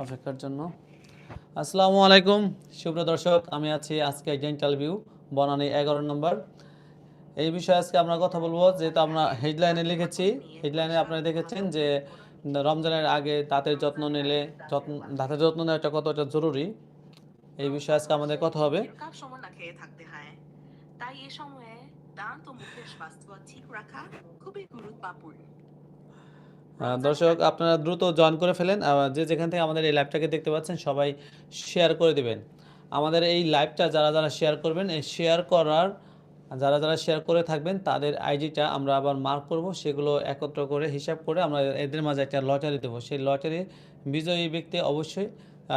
অপেক্ষার জন্য। আসসালামু আলাইকুম, সুপ্রিয় দর্শক, আমি আছি আজকে ডেন্টাল ভিউ বনানী এগারো নম্বর। এই বিষয়ে আজকে আমরা কথা বলব, যেহেতু আমরা হেডলাইনে লিখেছি। হেডলাইনে আপনারা দেখেছেন যে রমজানের আগে দাঁতের যত্ন নিলে যত্ন, দাঁতের যত্ন নেওয়াটা কতটা জরুরি, এই বিষয়ে আজকে আমাদের কথা হবে। তাই এ সময়ে দাঁত ও মুখের স্বাস্থ্য ঠিক রাখা খুবই গুরুত্বপূর্ণ। দর্শক, আপনারা দ্রুত জয়েন করে ফেলেন। যে যেখান থেকে আমাদের এই লাইভটাকে দেখতে পাচ্ছেন, সবাই শেয়ার করে দিবেন। আমাদের এই লাইভটা যারা যারা শেয়ার করবেন, এই শেয়ার করার, যারা যারা শেয়ার করে থাকবেন, তাদের আইডিটা আমরা আবার মার্ক করব, সেগুলো একত্র করে, হিসাব করে আমরা এদের মাঝে একটা লটারি দেবো। সেই লটারি বিজয়ী ব্যক্তি অবশ্যই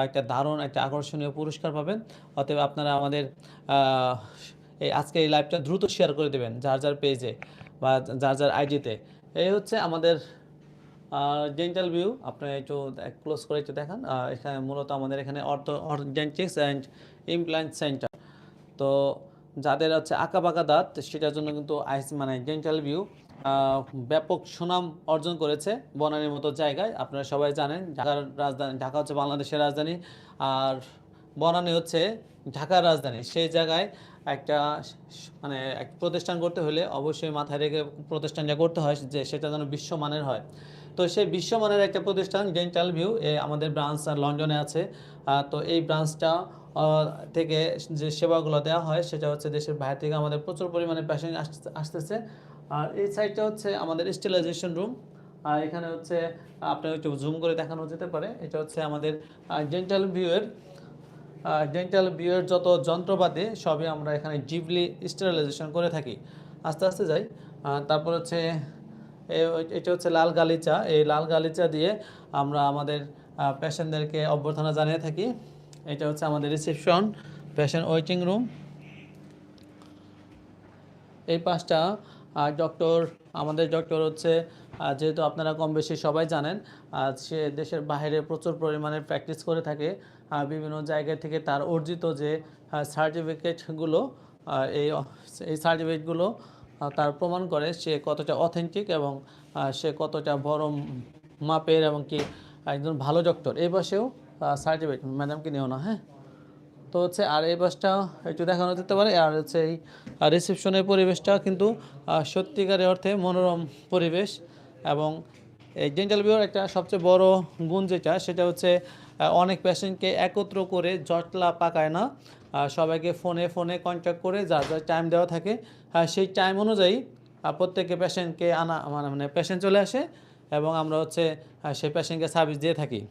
একটা দারুণ, একটা আকর্ষণীয় পুরস্কার পাবেন। অতএব আপনারা আমাদের এই আজকে এই লাইভটা দ্রুত শেয়ার করে দেবেন, যার যার পেজে বা যার যার আইডিতে এই হচ্ছে আমাদের ডেন্টাল ভিউ আপনি একটু ক্লোজ করে একটু দেখান। এখানে মূলত আমাদের এখানে অর্থ ডেন্টিক্স অ্যান্ড ইমপ্ল্যান্ট সেন্টার তো যাদের হচ্ছে আঁকা বাঁকা দাঁত, সেটার জন্য কিন্তু আইস মানে ডেন্টাল ভিউ ব্যাপক সুনাম অর্জন করেছে বনানীর মতো জায়গায়। আপনারা সবাই জানেন, ঢাকার রাজধানী, ঢাকা হচ্ছে বাংলাদেশের রাজধানী। আর বনানী হচ্ছে ঢাকার রাজধানী। সেই জায়গায় একটা মানে এক প্রতিষ্ঠান করতে হলে অবশ্যই মাথায় রেখে প্রতিষ্ঠানটা করতে হয় যে সেটা যেন বিশ্বমানের হয়। তো সেই বিশ্বমানের একটা প্রতিষ্ঠান ডেন্টাল ভিউ আমাদের ব্রাঞ্চ লন্ডনে আছে। তো এই ব্রাঞ্চটা থেকে যে সেবাগুলো দেওয়া হয়, সেটা হচ্ছে দেশের বাইরে থেকে আমাদের প্রচুর পরিমাণে পেশেন্ট আসতেছে। আর এই সাইডটা হচ্ছে আমাদের স্টিলাইজেশন রুম আর এখানে হচ্ছে আপনার একটু জুম করে দেখানো যেতে পারে। এটা হচ্ছে আমাদের ডেন্টাল ভিউয়ের ডেন্টাল ভিউয়ের যত যন্ত্রপাতি, সবই আমরা এখানে জিবলি স্টেরিলাইজেশন করে থাকি। আস্তে আস্তে যাই। তারপর হচ্ছে এটা হচ্ছে লাল গালিচা। এই লাল গালিচা দিয়ে আমরা আমাদের পেশেন্টদেরকে অভ্যর্থনা জানিয়ে থাকি। এটা হচ্ছে আমাদের রিসেপশন, পেশেন্ট ওয়েটিং রুম। এই পাঁচটা ডক্টর, আমাদের ডক্টর হচ্ছে যেহেতু আপনারা কম বেশি সবাই জানেন সে দেশের বাইরে প্রচুর পরিমাণে প্র্যাকটিস করে থাকে বিভিন্ন জায়গা থেকে তার অর্জিত যে সার্টিফিকেটগুলো এই এই সার্টিফিকেটগুলো তার প্রমাণ করে সে কতটা অথেন্টিক এবং সে কতটা বড় মাপের এবং কি একজন ভালো ডক্টর এই পাশেও সার্টিফিকেট ম্যাডামকে নিও না হ্যাঁ? তো হচ্ছে, আর এই বাসটা একটু দেখানো যেতে পারে, আর হচ্ছে এই রিসেপশনের পরিবেশটা কিন্তু সত্যিকারের অর্থে মনোরম পরিবেশ এবং এই ডেন্টাল বিওর একটা সবচেয়ে বড় গুণ যেটা, সেটা হচ্ছে অনেক পেশেন্টকে একত্র করে জটলা পাকায় না সবাইকে ফোনে ফোনে কন্ট্যাক্ট করে যা যা টাইম দেওয়া থাকে। সেই টাইম অনুযায়ী প্রত্যেকে পেশেন্টকে আনা মানে মানে পেশেন্ট চলে আসে এবং আমরা হচ্ছে সেই পেশেন্টকে সার্ভিস দিয়ে থাকি।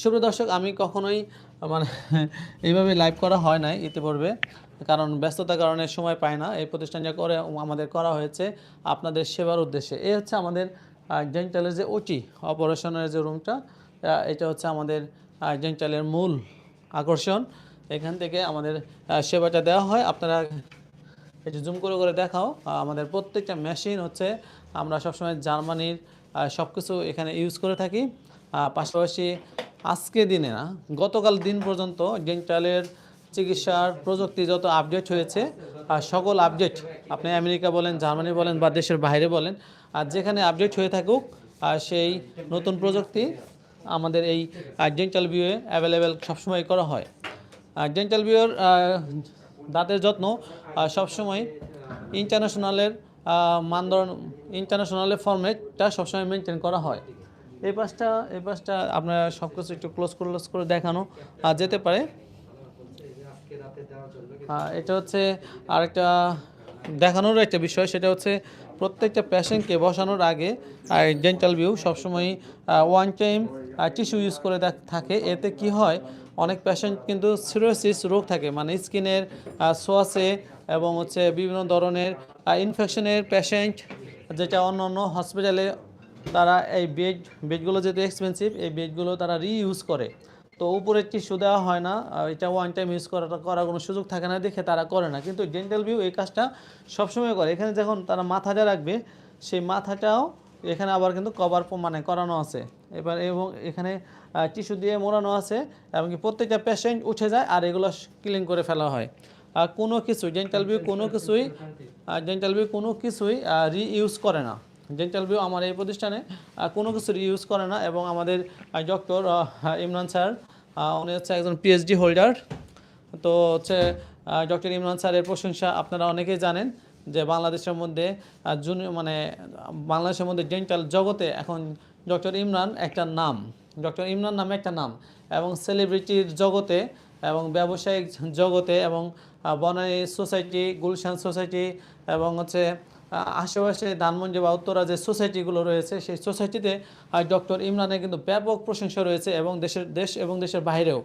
সুপ্রিয় দর্শক, আমি কখনোই মানে এইভাবে লাইভ করা হয় নাই ইতিপূর্বে, কারণ ব্যস্ততার কারণে সময় পাই না। এই প্রতিষ্ঠানটা করে আমাদের করা হয়েছে আপনাদের সেবার উদ্দেশ্যে। এই হচ্ছে আমাদের ডেন্টালের যে ওটি অপারেশনের যে রুমটা এটা হচ্ছে আমাদের ডেন্টালের মূল আকর্ষণ। এখান থেকে আমাদের সেবাটা দেওয়া হয়। আপনারা একটু জুম করে করে দেখাও আমাদের প্রত্যেকটা মেশিন হচ্ছে, আমরা সবসময় জার্মানির সব কিছু এখানে ইউজ করে থাকি। পাশাপাশি আজকে দিনে না, গতকাল দিন পর্যন্ত ডেন্টালের চিকিৎসার প্রযুক্তি যত আপডেট হয়েছে, আর সকল আপডেট আপনি আমেরিকা বলেন, জার্মানি বলেন, বা দেশের বাইরে বলেন, আর যেখানে আপডেট হয়ে থাকুক, আর সেই নতুন প্রযুক্তি আমাদের এই ডেন্টাল ভিউয়ে অ্যাভেলেবেল সবসময় করা হয়। ডেন্টাল ভিউর দাঁতের যত্ন সবসময় ইন্টারন্যাশনালের মানদণ্ড ইন্টারন্যাশনালের ফর্মেটটা সবসময় মেনটেন করা হয়। এই পাশটা এই পাশটা আপনারা সব কিছু একটু ক্লোজ ক্লোজ করে দেখানো যেতে পারে। এটা হচ্ছে আরেকটা দেখানোর একটা বিষয়, সেটা হচ্ছে প্রত্যেকটা পেশেন্টকে বসানোর আগে ডেন্টাল ভিউ সবসময় ওয়ান টাইম টিস্যু ইউজ করে থাকে। এতে কি হয় অনেক পেশেন্ট কিন্তু সিরোসিস রোগ থাকে। মানে স্কিনের সোয়াসে এবং হচ্ছে বিভিন্ন ধরনের ইনফেকশনের পেশেন্ট যেটা অন্য অন্য হসপিটালে তারা এই বেড বেডগুলো যেহেতু এক্সপেন্সিভ এই বেডগুলো তারা রিইউজ করে। তো উপরে টিস্যু দেওয়া হয় না এটা ওয়ান টাইম ইউজ করাটা, করার কোনো সুযোগ থাকে না দেখে তারা করে না। কিন্তু ডেন্টাল ভিউ এই কাজটা সবসময় করে। এখানে যখন তারা মাথাটা রাখবে, সেই মাথাটাও এখানে আবার কিন্তু কভার মানে করানো আছে। এবার এবং এখানে টিস্যু দিয়ে মোড়ানো আছে এবং প্রত্যেকটা পেশেন্ট উঠে যায় আর এগুলো ক্লিন করে ফেলা হয়। আর কোনো কিছু ডেন্টাল ভিউ কোনো কিছুই ডেন্টাল ভিউ কোনো কিছুই রিইউজ করে না। ডেন্টাল ভিউ আমার এই প্রতিষ্ঠানে কোনো কিছুর ইউজ করে না এবং আমাদের ডক্টর ইমরান স্যার উনি হচ্ছে একজন পিএইচডি হোল্ডার তো হচ্ছে ডক্টর ইমরান স্যারের প্রশংসা আপনারা অনেকেই জানেন। যে বাংলাদেশের মধ্যে জুনি মানে বাংলাদেশের মধ্যে ডেন্টাল জগতে এখন ডক্টর ইমরান একটা নাম ডক্টর ইমরান নামে একটা নাম এবং সেলিব্রিটির জগতে এবং ব্যবসায়িক জগতে এবং বনানী সোসাইটি গুলশান সোসাইটি এবং হচ্ছে আশেপাশে ধানমন্ডি বা উত্তরা যে সোসাইটিগুলো রয়েছে, সেই সোসাইটিতে ডক্টর ইমরানের কিন্তু ব্যাপক প্রশংসা রয়েছে এবং দেশের, দেশ এবং দেশের বাইরেও।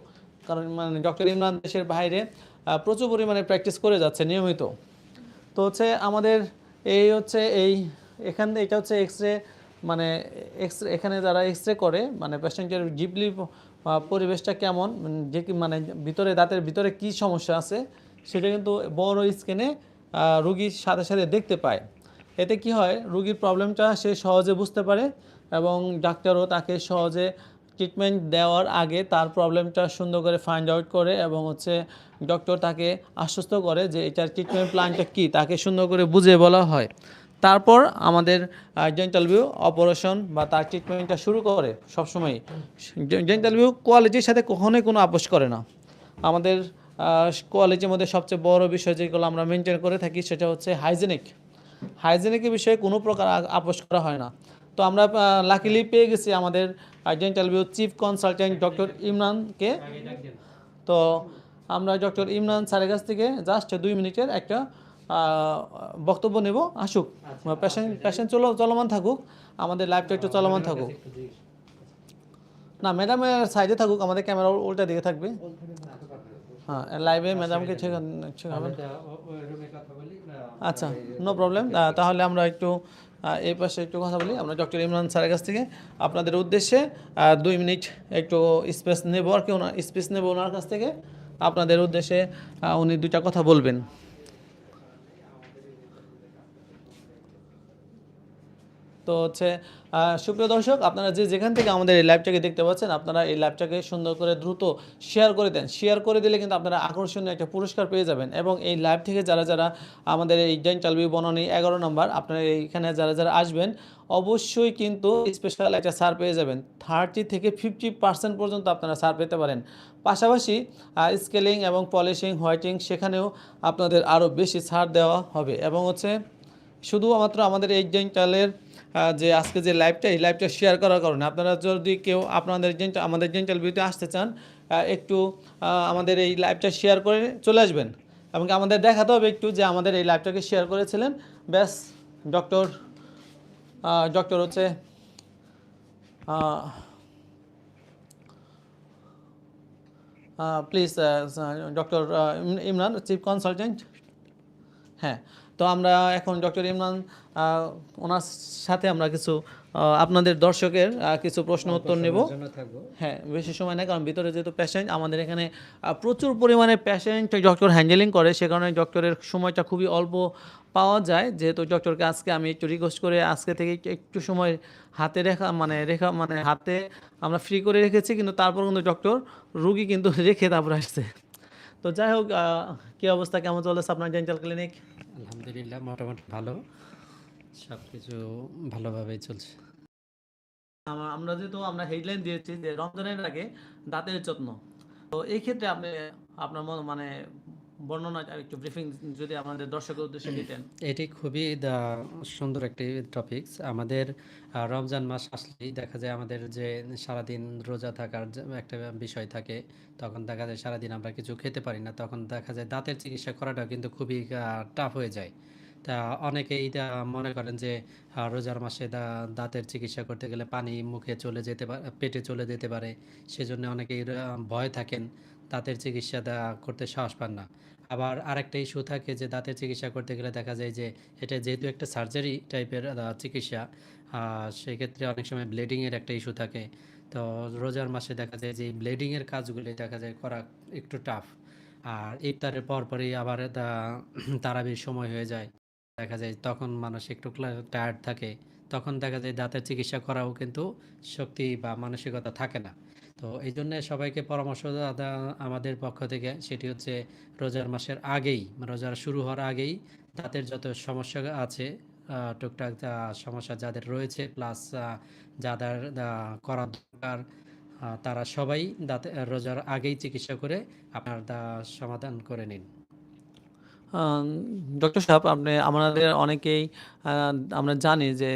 কারণ মানে ডক্টর ইমরান দেশের বাইরে প্রচুর পরিমাণে প্র্যাকটিস করে যাচ্ছে নিয়মিত। তো হচ্ছে আমাদের এই হচ্ছে এই, এখান, এটা হচ্ছে এক্স রে মানে এক্স এখানে যারা এক্স রে করে মানে পেশেন্টের জিপলি পরিবেশটা কেমন যে কি মানে ভিতরে, দাঁতের ভিতরে কি সমস্যা আছে, সেটা কিন্তু বড় স্ক্রিনে রুগীর সাথে সাথে দেখতে পায়। এতে কি হয়, রুগীর প্রবলেমটা সে সহজে বুঝতে পারে এবং ডাক্তারও তাকে সহজে ট্রিটমেন্ট দেওয়ার আগে তার প্রবলেমটা সুন্দর করে ফাইন্ড আউট করে এবং হচ্ছে ডক্টর তাকে আশ্বস্ত করে যে এটার ট্রিটমেন্ট প্ল্যানটা কী, তাকে সুন্দর করে বুঝে বলা হয়। তারপর আমাদের ডেন্টাল ভিউ অপারেশন বা তার ট্রিটমেন্টটা শুরু করে সবসময় ডেন্টাল ভিউ কোয়ালিটির সাথে কখনোই কোনো আপোষ করে না। আমাদের কোয়ালিটির মধ্যে সবচেয়ে বড় বিষয় যেগুলো আমরা মেনটেন করে থাকি সেটা হচ্ছে হাইজেনিক হাইজেনিকের বিষয়ে কোনো প্রকার আপোষ করা হয় না। তো আমরা লাকিলি পেয়ে গেছি আমাদের Dental View chief consultant doctor ইমরানকে তো আমরা ডক্টর ইমরান স্যারের কাছ থেকে জাস্ট দুই মিনিটের একটা বক্তব্য নেব। আসুক প্যাশেন্ট পেশেন্ট চলো চলমান থাকুক। আমাদের লাইভটা একটু চলমান থাকুক। না ম্যাডামের সাইডে থাকুক আমাদের ক্যামেরা উল্টা দিকে থাকবে। হ্যাঁ লাইভে ম্যাডামকে ঠিক ঠিক হবে। আচ্ছা নো প্রবলেম তাহলে আমরা একটু এই পাশে একটু কথা বলি আমরা ডক্টর ইমরান স্যারের কাছ থেকে। আপনাদের উদ্দেশ্যে দুই মিনিট একটু স্পেস নেব আর কি, ওনার স্পেস নেব ওনার কাছ থেকে। আপনাদের উদ্দেশ্যে উনি দুইটা কথা বলবেন। তো হচ্ছে সুপ্রিয় দর্শক, আপনারা যে যেখান থেকে আমাদের এই লাইভটাকে দেখতে পাচ্ছেন, আপনারা এই লাইভটাকে সুন্দর করে দ্রুত শেয়ার করে দেন। শেয়ার করে দিলে কিন্তু আপনারা আকর্ষণীয় একটা পুরস্কার পেয়ে যাবেন এবং এই লাইভ থেকে যারা যারা আমাদের এই ডেন্টাল বি বনানী এগারো নম্বর আপনারা এইখানে যারা যারা আসবেন, অবশ্যই কিন্তু স্পেশাল একটা সার পেয়ে যাবেন। থার্টি থেকে ফিফটি পার্সেন্ট পর্যন্ত আপনারা সার পেতে পারেন। পাশাপাশি স্কেলিং এবং পলিশিং হোয়াইটিং সেখানেও আপনাদের আরও বেশি ছাড় দেওয়া হবে। এবং হচ্ছে শুধুমাত্র আমাদের এই আহ, যে আজকে যে লাইভটা এই লাইভটা শেয়ার করার কারণে। আপনারা যদি কেউ আপনাদের ডেন্টাল আমাদের ডেন্টাল ভিউতে আসতে চান একটু আমাদের এই লাইভটা শেয়ার করে চলে আসবেন। এবং আমাদের দেখাতে হবে একটু যে আমাদের এই লাইভটাকে শেয়ার করেছিলেন। ব্যাস ডক্টর ডক্টর হচ্ছে please doctor Imran chief consultant হ্যাঁ। তো আমরা এখন ডক্টর ইমরান ওনার সাথে আমরা কিছু আপনাদের দর্শকের কিছু প্রশ্ন উত্তর নেব। হ্যাঁ বেশি সময় নেই কারণ ভিতরে যেহেতু পেশেন্ট আমাদের এখানে প্রচুর পরিমাণে পেশেন্ট ডক্টর হ্যান্ডেলিং করে সে কারণে ডক্টরের সময়টা খুবই অল্প পাওয়া যায়। যেহেতু ডক্টরকে আজকে আমি একটু রিকোয়েস্ট করে আজকে থেকে একটু- একটু সময় হাতে রেখা মানে রেখা মানে হাতে আমরা ফ্রি করে রেখেছি কিন্তু তারপর কিন্তু ডক্টর রুগী কিন্তু রেখে তারপর আসছে। তো যাই হোক কি অবস্থা? কেমন চলেছে আপনার ডেন্টাল ক্লিনিক আলহামদুলিল্লাহ মোটামুটি ভালো। সব কিছু ভালোভাবেই চলছে। আমরা যেহেতু আমরা হেডলাইন দিয়েছি যে রমজানের আগে দাঁতের যত্ন। তো এই ক্ষেত্রে আপনি আপনার মানে বর্ণনা একটু ব্রিফিং যদি আমাদের দর্শকের উদ্দেশ্যে দিতেন। এটি খুবই সুন্দর একটি টপিকস আমাদের রমজান মাস আসলেই দেখা যায় আমাদের যে সারাদিন রোজা থাকার একটা বিষয় থাকে তখন দেখা যায় সারাদিন আমরা কিছু খেতে পারি না তখন দেখা যায় দাঁতের চিকিৎসা করাটা কিন্তু খুবই টাফ হয়ে যায়। তা অনেকেই এটা মনে করেন যে রোজার মাসে দাঁতের চিকিৎসা করতে গেলে পানি মুখে চলে যেতে পারে পেটে চলে যেতে পারে সেজন্য অনেকেই ভয় থাকেন। দাঁতের চিকিৎসা করতে সাহস পান না। আবার আরেকটা ইস্যু থাকে যে দাঁতের চিকিৎসা করতে গেলে দেখা যায় যে এটা যেহেতু একটা সার্জারি টাইপের চিকিৎসা সেক্ষেত্রে অনেক সময় ব্লিডিংয়ের একটা ইস্যু থাকে। তো রোজার মাসে দেখা যায় যে ব্লিডিংয়ের কাজগুলি দেখা যায় করা একটু টাফ আর ইফতারের পরপরই আবার তারাবির সময় হয়ে যায়। দেখা যায় তখন মানুষ একটু টায়ার্ড থাকে। তখন দেখা যায় দাঁতের চিকিৎসা করাও কিন্তু শক্তি বা মানসিকতা থাকে না। তো এই জন্য সবাইকে পরামর্শ আমাদের পক্ষ থেকে সেটি হচ্ছে রোজার মাসের আগেই রোজার শুরু হওয়ার আগেই দাঁতের যত সমস্যা আছে টুকটাক সমস্যা যাদের রয়েছে প্লাস যাদের করা দরকার তারা সবাই দাঁতে রোজার আগেই চিকিৎসা করে আপনার দা সমাধান করে নিন। ডক্টর সাহেব, আপনি, আমাদের অনেকেই আমরা জানি যে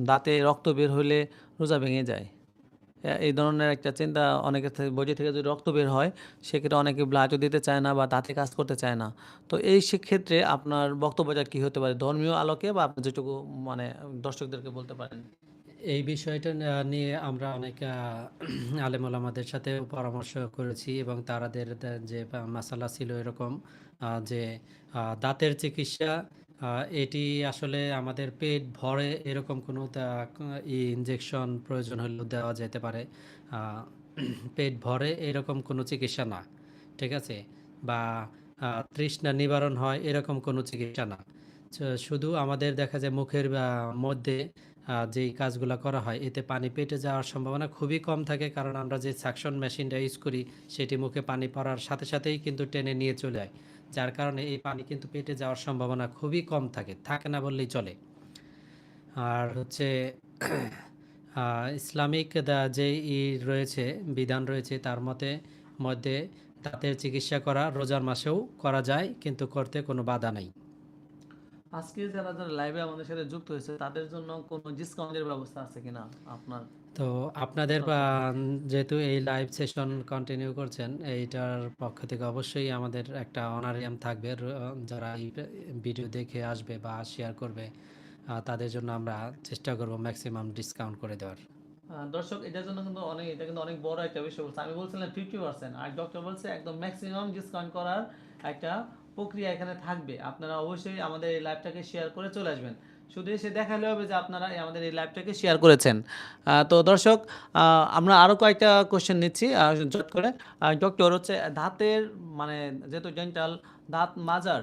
দাঁতে রক্ত বের হলে রোজা ভেঙে যায়। এই ধরনের একটা চিন্তা অনেকের বডি থেকে যদি রক্ত বের হয়, সেক্ষেত্রে অনেকে ব্লাডও দিতে চায় না বা দাঁতে কাজ করতে চায় না। তো এই সেক্ষেত্রে আপনার বক্তব্যটা কি হতে পারে, ধর্মীয় আলোকে বা আপনি যেটুকু মানে দর্শকদেরকে বলতে পারেন? এই বিষয়টা নিয়ে আমরা অনেক আলেম ওলামাদের সাথে পরামর্শ করেছি এবং তাদের দা- যে মাসালা ছিল এরকম যে দাঁতের চিকিৎসা এটি আসলে আমাদের পেট ভরে এরকম কোনো ইনজেকশন প্রয়োজন হলেও দেওয়া যেতে পারে। পেট ভরে এরকম কোনো চিকিৎসা না, ঠিক আছে? বা তৃষ্ণা নিবারণ হয় এরকম কোনো চিকিৎসা না। শুধু আমাদের দেখা যায় মুখের মধ্যে যেই কাজগুলো করা হয়, এতে পানি পেটে যাওয়ার সম্ভাবনা খুবই কম থাকে। কারণ আমরা যে সাকশন মেশিনটা ইউজ করি, সেটি মুখে পানি পড়ার সাথে সাথেই কিন্তু টেনে নিয়ে চলে যায়। যার কারণে এই পানি কিন্তু পেটে যাওয়ার সম্ভাবনা খুবই কম থাকে থাকে না বললেই চলে। আর হচ্ছে ইসলামিক যে ই রয়েছে, বিধান রয়েছে, তার মতে, মধ্যে দাঁতের চিকিৎসা করা রোজার মাসেও করা যায়, কিন্তু করতে কোনো বাধা নেই। আজকে যারা যারা লাইভে আমাদের সাথে যুক্ত হয়েছে, তাদের জন্য কোনো ডিসকাউন্টের ব্যবস্থা আছে কিনা আপনার? তো আপনাদের বা, যেহেতু এই লাইভ সেশন কন্টিনিউ করছেন এইটার পক্ষ থেকে অবশ্যই আমাদের একটা অনারিয়াম থাকবে। যারা এই ভিডিও দেখে আসবে বা শেয়ার করবে তাদের জন্য আমরা চেষ্টা করব ম্যাক্সিমাম ডিসকাউন্ট করে দেওয়ার। দর্শক এটার জন্য কিন্তু অনেক এটা কিন্তু অনেক বড় একটা বিষয় বলছে। আমি বলছিলাম ফিফটি পার্সেন্ট আর ডক্টর বলছে একদম ম্যাক্সিমাম ডিসকাউন্ট করার একটা প্রক্রিয়া এখানে থাকবে। আপনারা অবশ্যই আমাদের এই লাইভটাকে শেয়ার করে চলে আসবেন। শুধু এসে দেখালে হবে যে আপনারা আমাদের এই লাইভটাকে শেয়ার করেছেন। তো দর্শক আমরা আরও কয়েকটা কোশ্চেন নিচ্ছি জট করে। ডক্টর হচ্ছে দাঁতের মানে যেহেতু ডেন্টাল দাঁত মাজার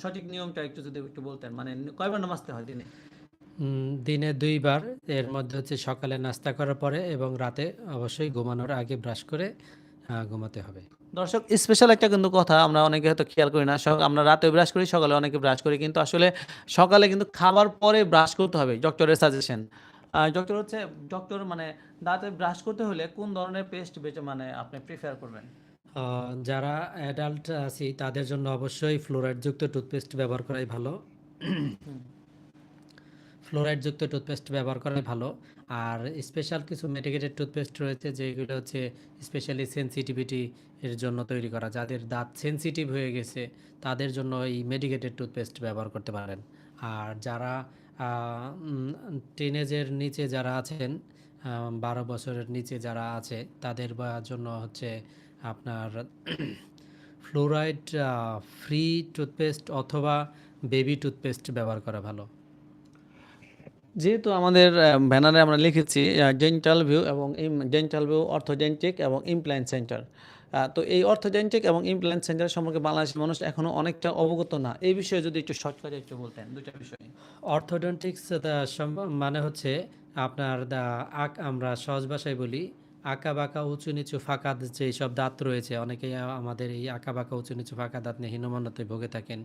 সঠিক নিয়মটা একটু যদি একটু বলতেন মানে কয়বার নামাজতে হয় দিনে? দিনে দুইবার, এর মধ্যে হচ্ছে সকালে নাস্তা করার পরে এবং রাতে অবশ্যই ঘুমানোর আগে ব্রাশ করে ঘুমাতে হবে। দর্শক স্পেশাল একটা কিন্তু কথা আমরা অনেকে হয়তো খেয়াল করি না। আমরা রাতে ব্রাশ করি সকালে অনেকে ব্রাশ করি। কিন্তু আসলে সকালে কিন্তু খাবার পরে ব্রাশ করতে হবে ডক্টরের সাজেশন ডক্টর হচ্ছে ডক্টর মানে দাঁতে ব্রাশ করতে হলে কোন ধরনের পেস্ট বেছে মানে আপনি প্রিফার করবেন? যারা অ্যাডাল্ট আছি তাদের জন্য অবশ্যই ফ্লোরাইডযুক্ত টুথপেস্ট ব্যবহার করাই ভালো। ফ্লোরাইডযুক্ত টুথপেস্ট ব্যবহার করাই ভালো। আর স্পেশাল কিছু মেডিকেটেড টুথপেস্ট রয়েছে, যেগুলো হচ্ছে স্পেশালি সেনসিটিভিটি এর জন্য তৈরি করা। যাদের দাঁত সেনসিটিভ হয়ে গেছে, তাদের জন্য এই মেডিকেটেড টুথপেস্ট ব্যবহার করতে পারেন। আর যারা টিনেজের নিচে যারা আছেন বারো বছরের নিচে যারা আছে, তাদের জন্য হচ্ছে আপনার ফ্লোরাইড ফ্রি টুথপেস্ট অথবা বেবি টুথপেস্ট ব্যবহার করা ভালো। যেহেতু আমাদের ব্যানারে আমরা লিখেছি ডেন্টাল ভিউ এবং ডেন্টাল ভিউ অর্থোডেন্টিক এবং ইমপ্ল্যান্ট সেন্টার তো এই অর্থোডেন্টিক এবং ইমপ্ল্যান্ট সেন্টার সম্পর্কে বাংলাদেশের মানুষ এখনও অনেকটা অবগত না। এই বিষয়ে যদি একটু শর্টকাটে একটু বলতেন দুটা বিষয় অর্থোডেন্টিক্স মানে হচ্ছে আপনার আক, আমরা সহজ ভাষায় বলি আঁকা বাঁকা, উঁচু নিচু, ফাঁকা যে সব দাঁত রয়েছে, অনেকেই আমাদের এই আঁকা বাঁকা, উঁচু নিচু, ফাঁকা দাঁত নিয়ে হীনমন্যতায় ভোগে থাকেন।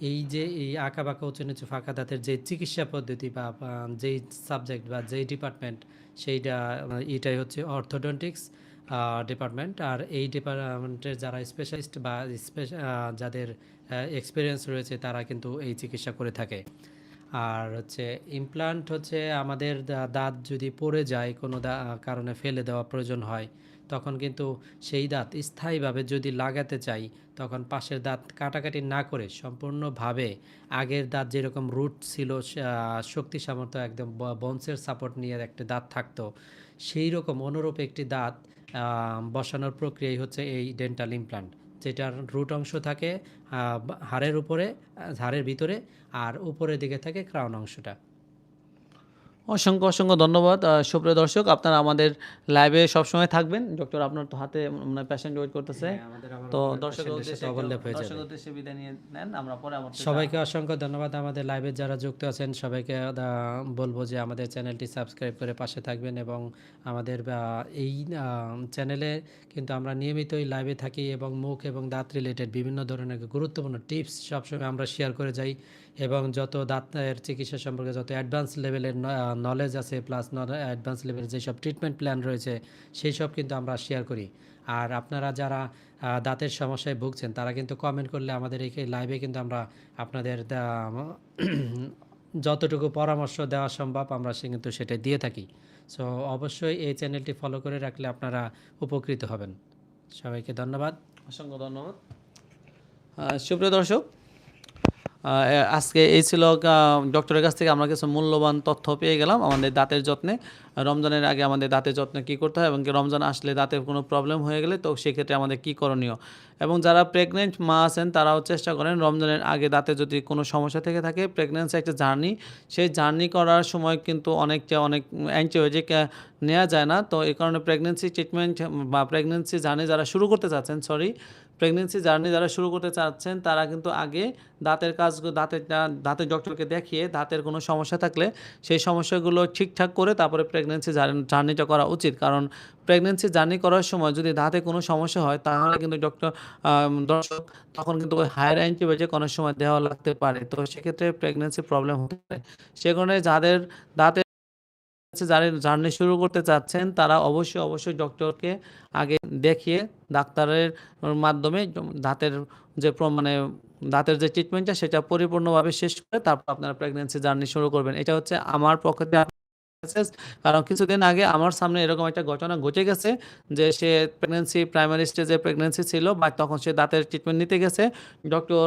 এই যে, এই আঁকা বাঁকা, উঁচু নিচু, ফাঁকা দাঁতের যে চিকিৎসা পদ্ধতি বা যেই সাবজেক্ট বা, যেই ডিপার্টমেন্ট সেইটা এটাই হচ্ছে অর্থোডন্টিক্স ডিপার্টমেন্ট আর এই ডিপার্টমেন্টের যারা স্পেশালিস্ট বা যাদের এক্সপিরিয়েন্স রয়েছে, তারা কিন্তু এই চিকিৎসা করে থাকে। আর হচ্ছে ইমপ্লান্ট হচ্ছে আমাদের দাঁত যদি পড়ে যায়, কোনো কারণে ফেলে দেওয়া প্রয়োজন হয়, তখন কিন্তু সেই দাঁত স্থায়ীভাবে যদি লাগাতে চাই, তখন পাশের দাঁত কাটাকাটি না করে সম্পূর্ণভাবে আগের দাঁত যেরকম রুট ছিল শক্তি সামর্থ্য একদম বনসের সাপোর্ট নিয়ে একটা দাঁত থাকতো সেই রকম অনুরূপ একটি দাঁত বসানোর প্রক্রিয়াই হচ্ছে এই ডেন্টাল ইমপ্লান্ট যেটার রুট অংশ থাকে হাড়ের উপরে হাড়ের ভিতরে আর উপরের দিকে থাকে ক্রাউন অংশটা। অসংখ্য অসংখ্য ধন্যবাদ। সুপ্রিয় দর্শক আপনারা আমাদের লাইভে সবসময় থাকবেন। ডক্টর আপনার তো হাতে মানে পেশেন্ট ওয়েট করতেছে। তো দর্শক হয়ে দর্শক উদ্দেশ্যে বিদায় নিয়ে নেন। আমরা পরে সবাইকে অসংখ্য ধন্যবাদ। আমাদের লাইভে যারা যুক্ত আছেন সবাইকে বলব যে আমাদের চ্যানেলটি সাবস্ক্রাইব করে পাশে থাকবেন এবং আমাদের এই চ্যানেলে কিন্তু আমরা নিয়মিতই লাইভে থাকি এবং মুখ এবং দাঁত রিলেটেড বিভিন্ন ধরনের গুরুত্বপূর্ণ টিপস সবসময় আমরা শেয়ার করে যাই এবং যত দাঁতের চিকিৎসা সম্পর্কে যত অ্যাডভান্স লেভেলের নলেজ আছে প্লাস অ্যাডভান্স লেভেলের যেসব ট্রিটমেন্ট প্ল্যান রয়েছে সেই সব কিন্তু আমরা শেয়ার করি। আর আপনারা যারা দাঁতের সমস্যায় ভুগছেন, তারা কিন্তু কমেন্ট করলে আমাদের এই লাইভে কিন্তু আমরা আপনাদের যতটুকু পরামর্শ দেওয়া সম্ভব আমরা সে কিন্তু সেটা দিয়ে থাকি। সো অবশ্যই এই চ্যানেলটি ফলো করে রাখলে আপনারা উপকৃত হবেন। সবাইকে ধন্যবাদ। অসংখ্য ধন্যবাদ। সুপ্রিয় দর্শক আজকে এই ছিল ডক্টরের কাছ থেকে আমরা কিছু মূল্যবান তথ্য পেয়ে গেলাম আমাদের দাঁতের যত্নে। রমজানের আগে আমাদের দাঁতের যত্নে কী করতে হয় এবং রমজান আসলে দাঁতের কোনো প্রবলেম হয়ে গেলে তো সেক্ষেত্রে আমাদের কী করণীয়? এবং যারা প্রেগনেন্ট মা আছেন তারাও চেষ্টা করেন রমজানের আগে দাঁতে যদি কোনো সমস্যা থেকে থাকে প্রেগনেন্সি একটা জার্নি সেই জার্নি করার সময় কিন্তু অনেকটা অনেক অ্যান্টিবায়োটিক নেওয়া যায় না। তো এই কারণে প্রেগনেন্সি ট্রিটমেন্ট বা প্রেগনেন্সি জার্নি যারা শুরু করতে চাচ্ছেন সরি প্রেগনেন্সি জার্নি যারা শুরু করতে চাচ্ছেন, তারা কিন্তু আগে দাঁতের কাজ, দাঁতের দাঁতের ডক্টরকে দেখিয়ে দাঁতের কোনো সমস্যা থাকলে সেই সমস্যাগুলো ঠিকঠাক করে তারপরে প্রেগনেন্সি জার্নিটা করা উচিত। কারণ প্রেগনেন্সি জার্নি করার সময় যদি দাঁতে কোনো সমস্যা হয়, তাহলে কিন্তু ডক্টর দর্শক তখন কিন্তু ওই হায়ার অ্যান্টিবায়োটিক অনেক সময় দেওয়া লাগতে পারে। তো সেক্ষেত্রে প্রেগনেন্সি প্রবলেম হতে পারে। সে কারণে যাদের দাঁতে যারা জার্নি শুরু করতে চাচ্ছেন, তারা অবশ্যই অবশ্যই ডক্টরকে আগে দেখিয়ে ডাক্তারের মাধ্যমে দাঁতের যে মানে দাঁতের যে ট্রিটমেন্টটা সেটা পরিপূর্ণভাবে শেষ করে তারপর আপনারা প্রেগনেন্সি জার্নি শুরু করবেন। এটা হচ্ছে আমার পক্ষ থেকে কারণ কিছুদিন আগে আমার সামনে এরকম একটা ঘটনা ঘটে গেছে যে সে প্রেগনেন্সি প্রাইমারি স্টেজে প্রেগনেন্সি ছিল, বা তখন সে দাঁতের ট্রিটমেন্ট নিতে গেছে। ডক্টর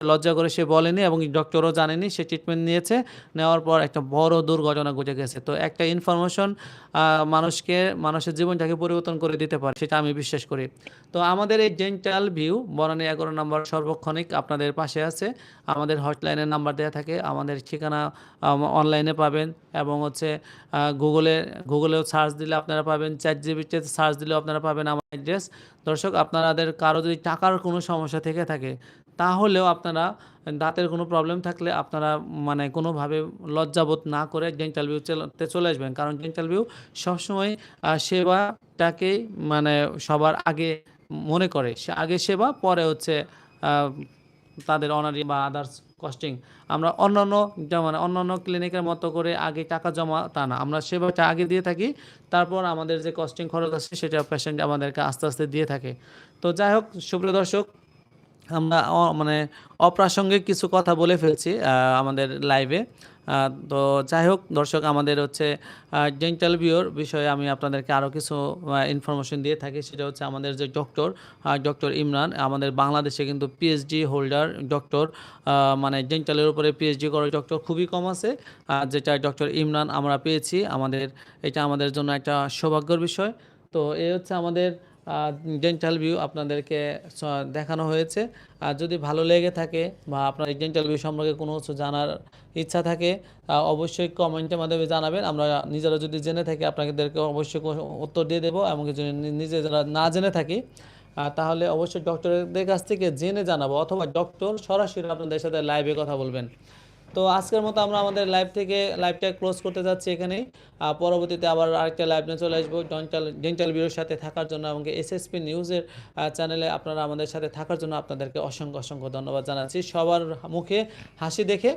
লজ্জা করে সে বলেনি এবং ডক্টরও জানেনি, সে ট্রিটমেন্ট নিয়েছে। নেওয়ার পর একটা বড় দুর্ঘটনা ঘটে গেছে। তো একটা ইনফরমেশন মানুষকে, মানুষের জীবনটাকে পরিবর্তন করে দিতে পারে, সেটা আমি বিশ্বাস করি। তো আমাদের এই ডেন্টাল ভিউ বনানী এগারো নম্বর সর্বক্ষণিক আপনাদের পাশে আছে। আমাদের হটলাইনের নাম্বার দেওয়া থাকে। আমাদের ঠিকানা অনলাইনে পাবেন এবং হচ্ছে গুগলে গুগলেও সার্চ দিলে আপনারা পাবেন। চ্যাট জিবিতে সার্চ দিলেও আপনারা পাবেন আমার অ্যাড্রেস দর্শক, আপনাদের কারও যদি টাকার কোনো সমস্যা থেকে থাকে তাহলেও আপনারা দাঁতের কোনো প্রবলেম থাকলে আপনারা মানে কোনোভাবে লজ্জাবোধ না করে ডেন্টাল ভিউতে চলে আসবেন। কারণ ডেন্টাল ভিউ সবসময় আহ, সেবাটাকেই মানে সবার আগে মনে করে। সে আগে সেবা পরে হচ্ছে তাদের অনারি বা আদার্স কস্টিং আমরা অন্যান্য যেমন অন্যান্য ক্লিনিকের মতো করে আগে টাকা জমা তা না। আমরা সেবাটা আগে দিয়ে থাকি তারপর আমাদের যে কস্টিং খরচ আছে সেটা পেশেন্ট আমাদেরকে আস্তে আস্তে দিয়ে থাকে। তো যাই হোক সুপ্রিয় দর্শক আমরা মানে অপ্রাসঙ্গিক কিছু কথা বলে ফেলছি আমাদের লাইভে তো যাই হোক, দর্শক, আমাদের হচ্ছে ডেন্টাল ভিউর বিষয়ে আমি আপনাদেরকে আরও কিছু ইনফরমেশন দিয়ে থাকি। সেটা হচ্ছে আমাদের যে ডক্টর ডক্টর ইমরান, আমাদের বাংলাদেশে কিন্তু পিএইচডি হোল্ডার ডক্টর মানে ডেন্টালের উপরে পিএইচডি করা ডক্টর খুবই কম আছে। যেটা ডক্টর ইমরান আমরা পেয়েছি। আমাদের, এটা আমাদের জন্য একটা সৌভাগ্যর বিষয়। তো এই হচ্ছে আমাদের ডেন্টাল ভিউ আপনাদেরকে দেখানো হয়েছে। আর যদি ভালো লেগে থাকে বা আপনার ডেন্টাল ভিউ সম্পর্কে কোনো কিছু জানার ইচ্ছা থাকে অবশ্যই কমেন্টের মাধ্যমে জানাবেন। আমরা নিজেরা যদি জেনে থাকি আপনাদেরকে অবশ্যই উত্তর দিয়ে দেবো। এবং যদি নিজে যারা না জেনে থাকি তাহলে অবশ্যই ডক্টরদের কাছ থেকে জেনে জানাব। অথবা ডক্টর সরাসরি আপনাদের সাথে লাইভে কথা বলবেন। তো আজকের মতো আমরা আমাদের লাইভ থেকে লাইভটা ক্লোজ করতে যাচ্ছি এখানেই। পরবর্তীতে আবার আরেকটা লাইভ নিয়ে চলে আসব। ডেন্টাল ডেন্টাল বিউরোর সাথে থাকার জন্য এবং এসএসপি নিউজের চ্যানেলে আপনারা আমাদের সাথে থাকার জন্য আপনাদেরকে অসংখ্য অসংখ্য ধন্যবাদ জানাচ্ছি। সবার মুখে হাসি দেখে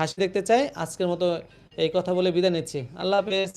হাসি দেখতে চাই। আজকের মতো এই কথা বলে বিদায় নিচ্ছি। আল্লাহ হাফেজ।